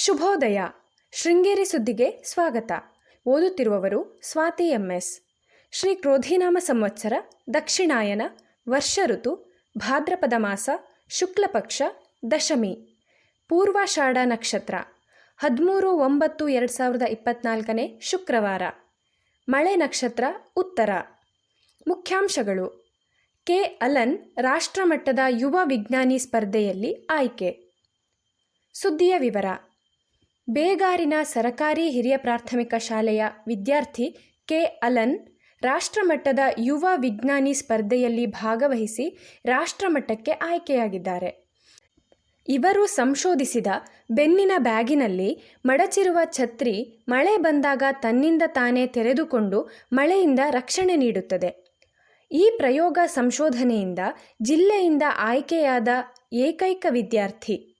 ಶುಭೋದಯ. ಶೃಂಗೇರಿ ಸುದ್ದಿಗೆ ಸ್ವಾಗತ. ಓದುತ್ತಿರುವವರು ಸ್ವಾತಿ ಎಂಎಸ್. ಶ್ರೀ ಕ್ರೋಧಿನಾಮ ಸಂವತ್ಸರ, ದಕ್ಷಿಣಾಯನ, ವರ್ಷ ಋತು, ಭಾದ್ರಪದ ಮಾಸ, ಶುಕ್ಲಪಕ್ಷ, ದಶಮಿ. ಪೂರ್ವಾಷಾಢ ನಕ್ಷತ್ರ, ಹದಿಮೂರು ಒಂಬತ್ತು ಎರಡು ಸಾವಿರದ ಇಪ್ಪತ್ನಾಲ್ಕನೇ ಶುಕ್ರವಾರ. ಮಳೆ ನಕ್ಷತ್ರ, ಉತ್ತರ. ಮುಖ್ಯಾಂಶಗಳು. ಕೆ. ಅಲನ್, ರಾಷ್ಟ್ರಮಟ್ಟದ ಯುವ ವಿಜ್ಞಾನಿ ಸ್ಪರ್ಧೆಯಲ್ಲಿ ಆಯ್ಕೆ. ಸುದ್ದಿಯ ವಿವರ. ಬೇಗಾರಿನ ಸರಕಾರಿ ಹಿರಿಯ ಪ್ರಾಥಮಿಕ ಶಾಲೆಯ ವಿದ್ಯಾರ್ಥಿ ಕೆ. ಅಲನ್, ರಾಷ್ಟ್ರಮಟ್ಟದ ಯುವ ವಿಜ್ಞಾನಿ ಸ್ಪರ್ಧೆಯಲ್ಲಿ ಭಾಗವಹಿಸಿ ರಾಷ್ಟ್ರಮಟ್ಟಕ್ಕೆ ಆಯ್ಕೆಯಾಗಿದ್ದಾರೆ. ಇವರು ಸಂಶೋಧಿಸಿದ ಬೆನ್ನಿನ ಬ್ಯಾಗಿನಲ್ಲಿ ಮಡಚಿರುವ ಛತ್ರಿ ಮಳೆ ಬಂದಾಗ ತನ್ನಿಂದ ತಾನೇ ತೆರೆದುಕೊಂಡು ಮಳೆಯಿಂದ ರಕ್ಷಣೆ ನೀಡುತ್ತದೆ. ಈ ಪ್ರಯೋಗ ಸಂಶೋಧನೆಯಿಂದ ಜಿಲ್ಲೆಯಿಂದ ಆಯ್ಕೆಯಾದ ಏಕೈಕ ವಿದ್ಯಾರ್ಥಿ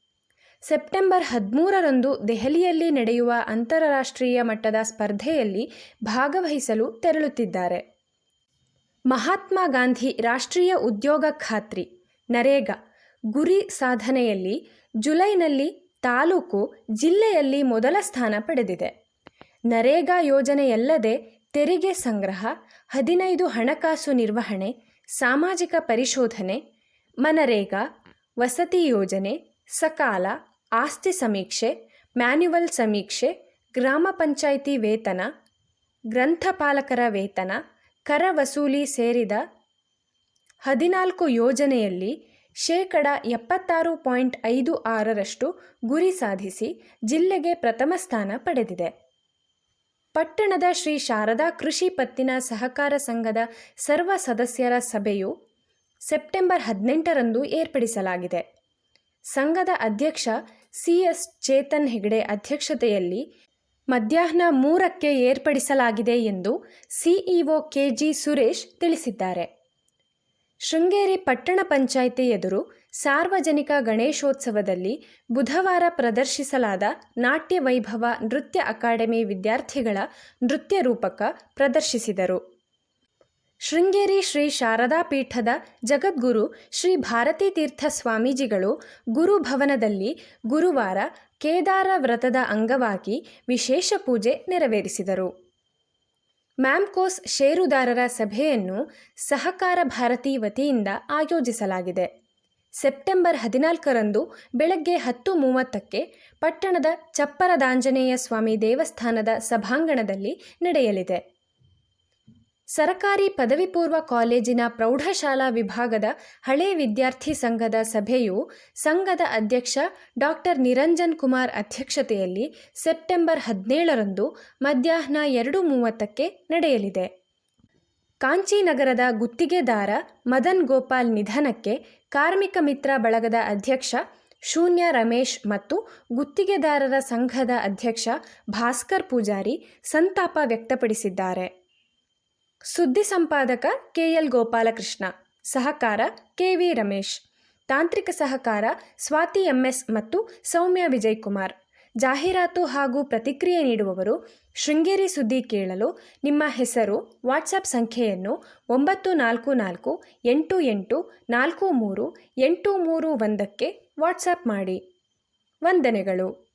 ಸೆಪ್ಟೆಂಬರ್ ಹದಿಮೂರರಂದು ದೆಹಲಿಯಲ್ಲಿ ನಡೆಯುವ ಅಂತಾರಾಷ್ಟ್ರೀಯ ಮಟ್ಟದ ಸ್ಪರ್ಧೆಯಲ್ಲಿ ಭಾಗವಹಿಸಲು ತೆರಳುತ್ತಿದ್ದಾರೆ. ಮಹಾತ್ಮ ಗಾಂಧಿ ರಾಷ್ಟ್ರೀಯ ಉದ್ಯೋಗ ಖಾತ್ರಿ, ನರೇಗಾ, ಗುರಿ ಸಾಧನೆಯಲ್ಲಿ ಜುಲೈನಲ್ಲಿ ತಾಲೂಕು, ಜಿಲ್ಲೆಯಲ್ಲಿ ಮೊದಲ ಸ್ಥಾನ ಪಡೆದಿದೆ. ನರೇಗಾ ಯೋಜನೆಯಲ್ಲದೆ ತೆರಿಗೆ ಸಂಗ್ರಹ, ಹದಿನೈದು ಹಣಕಾಸು ನಿರ್ವಹಣೆ, ಸಾಮಾಜಿಕ ಪರಿಶೋಧನೆ, ಮನರೇಗಾ, ವಸತಿ ಯೋಜನೆ, ಸಕಾಲ ಆಸ್ತಿ ಸಮೀಕ್ಷೆ, ಮ್ಯಾನ್ಯುವಲ್ ಸಮೀಕ್ಷೆ, ಗ್ರಾಮ ಪಂಚಾಯಿತಿ ವೇತನ, ಗ್ರಂಥಪಾಲಕರ ವೇತನ, ಕರ ವಸೂಲಿ ಸೇರಿದ ಹದಿನಾಲ್ಕು ಯೋಜನೆಯಲ್ಲಿ ಶೇಕಡ ಎಪ್ಪತ್ತಾರು ಪಾಯಿಂಟ್ ಐದು ಆರರಷ್ಟು ಗುರಿ ಸಾಧಿಸಿ ಜಿಲ್ಲೆಗೆ ಪ್ರಥಮ ಸ್ಥಾನ ಪಡೆದಿದೆ. ಪಟ್ಟಣದ ಶ್ರೀ ಶಾರದಾ ಕೃಷಿ ಪತ್ತಿನ ಸಹಕಾರ ಸಂಘದ ಸರ್ವ ಸದಸ್ಯರ ಸಭೆಯು ಸೆಪ್ಟೆಂಬರ್ ಹದಿನೆಂಟರಂದು ಏರ್ಪಡಿಸಲಾಗಿದೆ. ಸಂಘದ ಅಧ್ಯಕ್ಷ ಸಿ ಎಸ್ ಚೇತನ್ ಹೆಗಡೆ ಅಧ್ಯಕ್ಷತೆಯಲ್ಲಿ ಮಧ್ಯಾಹ್ನ ಮೂರಕ್ಕೆ ಏರ್ಪಡಿಸಲಾಗಿದೆ ಎಂದು ಸಿಇಒ ಕೆಜಿ ಸುರೇಶ್ ತಿಳಿಸಿದ್ದಾರೆ. ಶೃಂಗೇರಿ ಪಟ್ಟಣ ಪಂಚಾಯಿತಿ ಎದುರು ಸಾರ್ವಜನಿಕ ಗಣೇಶೋತ್ಸವದಲ್ಲಿ ಬುಧವಾರ ಪ್ರದರ್ಶಿಸಲಾದ ನಾಟ್ಯ ವೈಭವ ನೃತ್ಯ ಅಕಾಡೆಮಿ ವಿದ್ಯಾರ್ಥಿಗಳ ನೃತ್ಯ ರೂಪಕ ಪ್ರದರ್ಶಿಸಿದರು. ಶೃಂಗೇರಿ ಶ್ರೀ ಶಾರದಾ ಪೀಠದ ಜಗದ್ಗುರು ಶ್ರೀ ಭಾರತೀ ತೀರ್ಥ ಸ್ವಾಮೀಜಿಗಳು ಗುರುಭವನದಲ್ಲಿ ಗುರುವಾರ ಕೇದಾರ ವ್ರತದ ಅಂಗವಾಗಿ ವಿಶೇಷ ಪೂಜೆ ನೆರವೇರಿಸಿದರು. ಮ್ಯಾಮ್ಕೋಸ್ ಷೇರುದಾರರ ಸಭೆಯನ್ನು ಸಹಕಾರ ಭಾರತಿ ವತಿಯಿಂದ ಆಯೋಜಿಸಲಾಗಿದೆ. ಸೆಪ್ಟೆಂಬರ್ ಹದಿನಾಲ್ಕರಂದು ಬೆಳಗ್ಗೆ ಹತ್ತು ಮೂವತ್ತಕ್ಕೆ ಪಟ್ಟಣದ ಚಪ್ಪರದಾಂಜನೇಯ ಸ್ವಾಮಿ ದೇವಸ್ಥಾನದ ಸಭಾಂಗಣದಲ್ಲಿ ನಡೆಯಲಿದೆ. ಸರಕಾರಿ ಪದವಿ ಪೂರ್ವ ಕಾಲೇಜಿನ ಪ್ರೌಢಶಾಲಾ ವಿಭಾಗದ ಹಳೆ ವಿದ್ಯಾರ್ಥಿ ಸಂಘದ ಸಭೆಯು ಸಂಘದ ಅಧ್ಯಕ್ಷ ಡಾಕ್ಟರ್ ನಿರಂಜನ್ ಕುಮಾರ್ ಅಧ್ಯಕ್ಷತೆಯಲ್ಲಿ ಸೆಪ್ಟೆಂಬರ್ ಹದಿನೇಳರಂದು ಮಧ್ಯಾಹ್ನ ಎರಡು ಮೂವತ್ತಕ್ಕೆ ನಡೆಯಲಿದೆ. ಕಾಂಚಿನಗರದ ಗುತ್ತಿಗೆದಾರ ಮದನ್ ಗೋಪಾಲ್ ನಿಧನಕ್ಕೆ ಕಾರ್ಮಿಕ ಮಿತ್ರ ಬಳಗದ ಅಧ್ಯಕ್ಷ ಶೂನ್ಯ ರಮೇಶ್ ಮತ್ತು ಗುತ್ತಿಗೆದಾರರ ಸಂಘದ ಅಧ್ಯಕ್ಷ ಭಾಸ್ಕರ್ ಪೂಜಾರಿ ಸಂತಾಪ ವ್ಯಕ್ತಪಡಿಸಿದ್ದಾರೆ. ಸುದ್ದಿ ಸಂಪಾದಕ ಕೆಎಲ್ ಗೋಪಾಲಕೃಷ್ಣ, ಸಹಕಾರ ಕೆವಿ ರಮೇಶ್, ತಾಂತ್ರಿಕ ಸಹಕಾರ ಸ್ವಾತಿ ಎಂಎಸ್ ಮತ್ತು ಸೌಮ್ಯ ವಿಜಯ್ ಕುಮಾರ್ ಜಾಹೀರಾತು ಹಾಗೂ ಪ್ರತಿಕ್ರಿಯೆ ನೀಡುವವರು ಶೃಂಗೇರಿ ಸುದ್ದಿ ಕೇಳಲು ನಿಮ್ಮ ಹೆಸರು ವಾಟ್ಸಪ್ ಸಂಖ್ಯೆಯನ್ನು ಒಂಬತ್ತು ನಾಲ್ಕು ನಾಲ್ಕು ಎಂಟು ಎಂಟು ನಾಲ್ಕು ಮೂರು ಎಂಟು ಮೂರು ಒಂದಕ್ಕೆ ವಾಟ್ಸಪ್ ಮಾಡಿ. ವಂದನೆಗಳು.